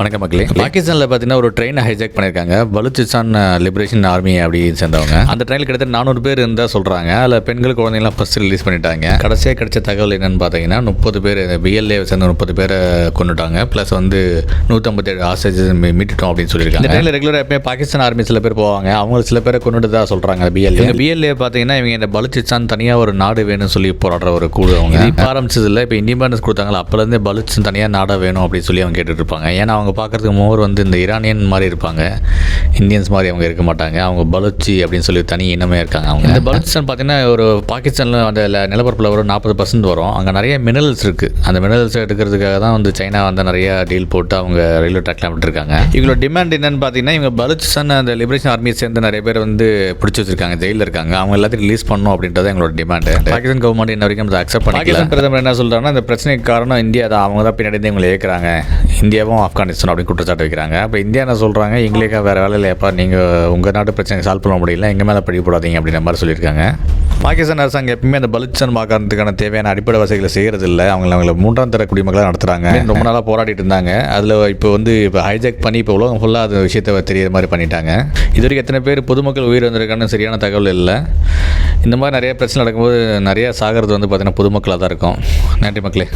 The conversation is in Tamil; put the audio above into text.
வணக்கம் மக்களே. பாகிஸ்தானில் பார்த்தீங்கன்னா ஒரு ட்ரெயினை ஹைஜாக் பண்ணியிருக்காங்க பலுச்சிஸ்தான் லிபரேஷன் ஆர்மி அப்படி சேர்ந்தவங்க. அந்த ட்ரெயினில் கிட்டத்தட்ட நானூறு பேர் இருந்தால் சொல்கிறாங்க அதில் பெண்கள் குழந்தைங்களாம் ஃபர்ஸ்ட் ரிலீஸ் பண்ணிட்டாங்க. கடைசியாக கிடைச்ச தகவல் என்னன்னு பார்த்தீங்கன்னா முப்பது பேர் பிஎல்ஏ சேர்ந்த முப்பது பேரை கொண்டுட்டாங்க ப்ளஸ் வந்து நூற்றம்பத்தேழு ஆஸ்டேஜஸ் மீட்டுட்டோம் அப்படின்னு சொல்லியிருக்காங்க. இந்த ட்ரெயினில் ரெகுலராக எப்பயுமே பாகிஸ்தான் ஆர்மி சில பேர் போவாங்க. அவங்க சில பேரை கொண்டுட்டு தான் சொல்கிறாங்க பிஎல்ஏ பிஎல்ஏ பார்த்தீங்கன்னா இவங்க இந்த பலுச்சிஸ்தான் தனியாக ஒரு நாடு வேணும்னு சொல்லி போராடுற ஒரு குழு அவங்க. இப்போ ஆரம்பிச்சதில்ல இப்போ இண்டிபெண்டன்ஸ் கொடுத்தாங்களா? அப்போலேருந்தே பலுச்சிஸ்தான் தனியாக நாடாக வேணும் அப்படின்னு சொல்லி அவங்க கேட்டுட்டு இருப்பாங்க. ஏன்னா அவங்க பார்க்கறதுக்கு மோர் வந்து இந்த ஈரானியன் மாதிரி இருப்பாங்க. இந்தியன்ஸ் மாதிரி அவங்க இருக்க மாட்டாங்க. அவங்க பலுச்சி அப்படின்னு சொல்லி தனி இனமே இருக்காங்க அவங்க. இந்த பலுச்சிஸ்தான் பார்த்தீங்கன்னா ஒரு பாகிஸ்தானில் அந்த நிலப்பரப்பில் ஒரு நாற்பது பர்சன்ட் வரும். அங்கே நிறைய மினரல்ஸ் இருக்குது அந்த மினரல்ஸ் எடுக்கிறதுக்காக தான் வந்து சைனா வந்து நிறைய டீல் போட்டு அவங்க ரயில்வே ட்ராக்லாம் விட்டுருக்காங்க இவங்களோட டிமாண்ட் என்னன்னு பார்த்தீங்கன்னா இவங்க பலுச்சிஸ்தான் அந்த லிபரேஷன் ஆர்மியை சேர்ந்து நிறைய பேர் வந்து பிடிச்சி வச்சிருக்காங்க. ஜெயிலில் இருக்காங்க. அவங்க எல்லாத்தையும் ரிலீஸ் பண்ணணும் அப்படின்றது எங்களோட டிமாண்ட் பாகிஸ்தான் கவர்மெண்ட் இன்ன வரைக்கும் அதை அக்செப்ட் பண்ணிக்கல. பிரதமர் என்ன சொல்றாருன்னா இந்த பிரச்சனைக்கு காரணம் இந்தியா தான். அவங்க தான் பின்னாடி இருந்து இவங்களை ஏற்கிறாங்க இந்தியாவும் ஆப்கானிஸ்தான் அப்படின்னு குற்றச்சாட்டு வைக்கிறாங்க. அப்போ இந்தியா என்ன சொல்கிறாங்க எங்களுக்கா வேறு வேலை இல்லையாப்பா நீங்கள் உங்கள் நாட்டு பிரச்சனை சால்வ் பண்ண முடியல. எங்கள் மேலே பழி போடாதீங்க அப்படின்ற மாதிரி சொல்லியிருக்காங்க. பாகிஸ்தான் அரசாங்கம் எப்பவுமே அந்த பலுச்சான் பார்க்கறதுக்கான தேவையான அடிப்படை வசதிகளை செய்கிறது இல்லை. அவங்கள அவங்கள மூன்றாம் தர குடிமக்களாக நடத்துகிறாங்க ரொம்ப நாளாக போராடிட்டு இருந்தாங்க. அதில் இப்போ வந்து இப்போ ஹைஜாக் பண்ணி இப்போ உலகம் ஃபுல்லாக அந்த விஷயத்தை தெரியிற மாதிரி பண்ணிட்டாங்க. இது வரைக்கும் எத்தனை பேர் பொதுமக்கள் உயிர் வந்திருக்கான்னு சரியான தகவல் இல்லை. இந்த மாதிரி நிறைய பிரச்சனை நடக்கும்போது நிறைய சாகிறது வந்து பார்த்திங்கன்னா பொதுமக்களாக தான் இருக்கும். நன்றி மக்களே.